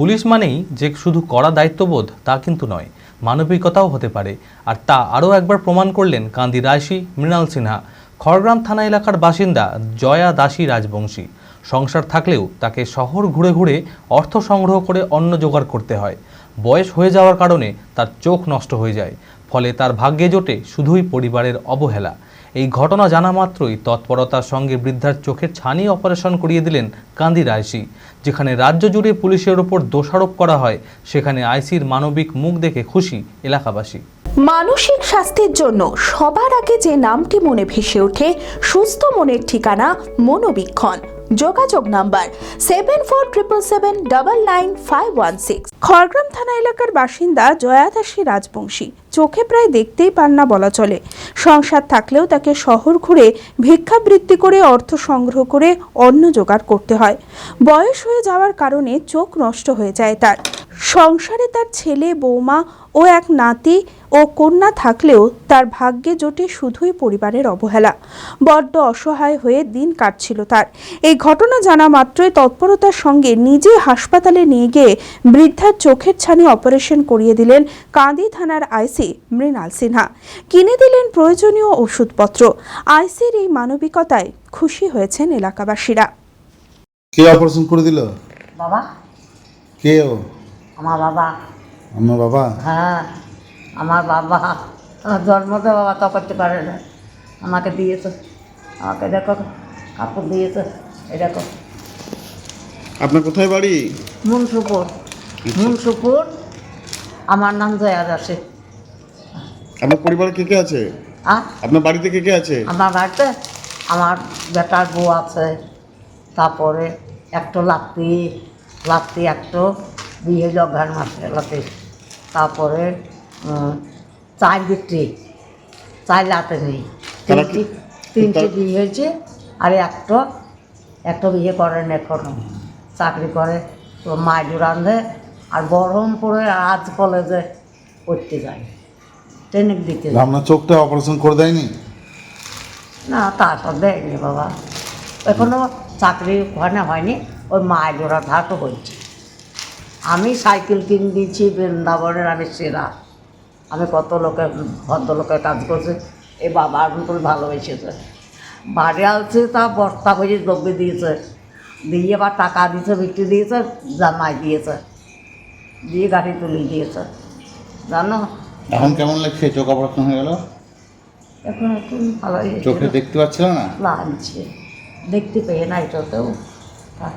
Police মানেই যে শুধু কড়া দায়িত্ববোধ, তা কিন্তু নয়, মানবিকতাও হতে পারে। আর তা আরও একবার প্রমাণ করলেন কান্দি রায়সী মৃণাল সিনহা। খড়গ্রাম থানা এলাকার বাসিন্দা জয়া দাসী রাজবংশী। সংসার থাকলেও তাকে শহর ঘুরে ঘুরে অর্থ সংগ্রহ করে অন্ন জোগাড় করতে হয়। বয়স হয়ে যাওয়ার কারণে তার চোখ নষ্ট হয়ে যায়। ফলে তার ভাগ্যে জোটে শুধুই পরিবারের অবহেলা। এই ঘটনা জানা মাত্রই তৎপরতার সঙ্গে বৃদ্ধার চোখের ছানি অপারেশন করিয়ে দিলেন কান্দি রায়সি। যেখানে রাজ্য জুড়ে পুলিশের ওপর দোষারোপ করা হয়, সেখানে আইসির মানবিক মুখ দেখে খুশি এলাকাবাসী। মানসিক স্বাস্থ্যের জন্য সবার আগে যে নামটি মনে ভেসে ওঠে, সুস্থ মনের ঠিকানা মনোবীক্ষণ। যোগাযোগ number seven four triple seven double nine five one six Khargram থানা এলাকার বাসিন্দা জয়াদাসী রাজবংশী, চোখে প্রায় দেখতেই পান না বলা চলে। সংসার থাকলেও তাকে শহর ঘুরে ভিক্ষাবৃত্তি করে, অর্থ সংগ্রহ করে অন্ন জোগাড় করতে হয়। বয়স হয়ে যাওয়ার কারণে চোখ নষ্ট হয়ে যায় তার। সংসারে তার ছেলে বৌমা ও এক নাতি ও কন্যা থাকলেও তার ভাগ্যে জোটে শুধুই পরিবারের অবহেলা। বড্ড অসহায় হয়ে দিন কাটছিল তার। এই ঘটনা জানা মাত্রই তৎপরতার সঙ্গে নিজে হাসপাতালে নিয়ে গিয়ে বৃদ্ধার চোখের ছানি অপারেশন করিয়ে দিলেন কাঁদি থানার আইসি মৃণাল সিনহা। কিনে দিলেন প্রয়োজনীয় ওষুধপত্র। আইসির এই মানবিকতায় খুশি হয়েছেন এলাকাবাসীরা। কে অপারেশন করে দিল? বাবা। কে ও? আমার বাবা। আমার বাবা? হ্যাঁ আমার বাবা। আমার জন্মতে বাবা তা করতে পারে না। আমাকে দিয়েছে। আমাকে দেখো কাপড় দিয়েছে। এই দেখো। আপনার কোথায় বাড়ি? মুনসুপুর। মুনসুপুর। আমার নাম জয়া দাসে। আপনার পরিবারে কে কে আছে? আপনার বাড়িতে কে কে আছে? আমার বাড়িতে আমার বেটার বউ আছে। তারপরে একটো লাত্তি লাত্তি একটো বিয়ে জগার মাসে লাতে তারপরে চার বিক্রি চার লাতে নেই। তারা তিনটি তিনটে বিয়ে হয়েছে আর একটা একটা বিয়ে করেন এখনও। চাকরি করে তো মাইজু রাঁধে আর বহরমপুরে আজ কলেজে পড়তে যায়। ট্রেনিং দিতে যায়। আপনার চোখটা অপারেশন করে দেয়নি? না তা তো দেয়নি বাবা। এখনও চাকরি ওখানে হয়নি ওই মায়ের জোড়া ধাটো হয়েছে। আমি সাইকেল কিনে দিয়েছি বৃন্দাবনের আমি সেরা। আমি কত লোকের ভদ্রলোকের কাজ করছি এ বাবা এখন করে ভালোবেসেছে। বাড়ি আসছে তা বস্তা ভরে দ্রব্য দিয়েছে। দিয়ে বা টাকা দিয়েছে বিক্রি দিয়েছে জামাই দিয়েছে। দিয়ে গাড়ি তুলে দিয়েছে। জানো? এখন কেমন লাগছে? চোখ অপারেশন হয়ে গেল? এখন একটু ভালো চোখে দেখতে পাচ্ছিল না? লাগছে। দেখতে পেয়ে না এটাতেও হ্যাঁ।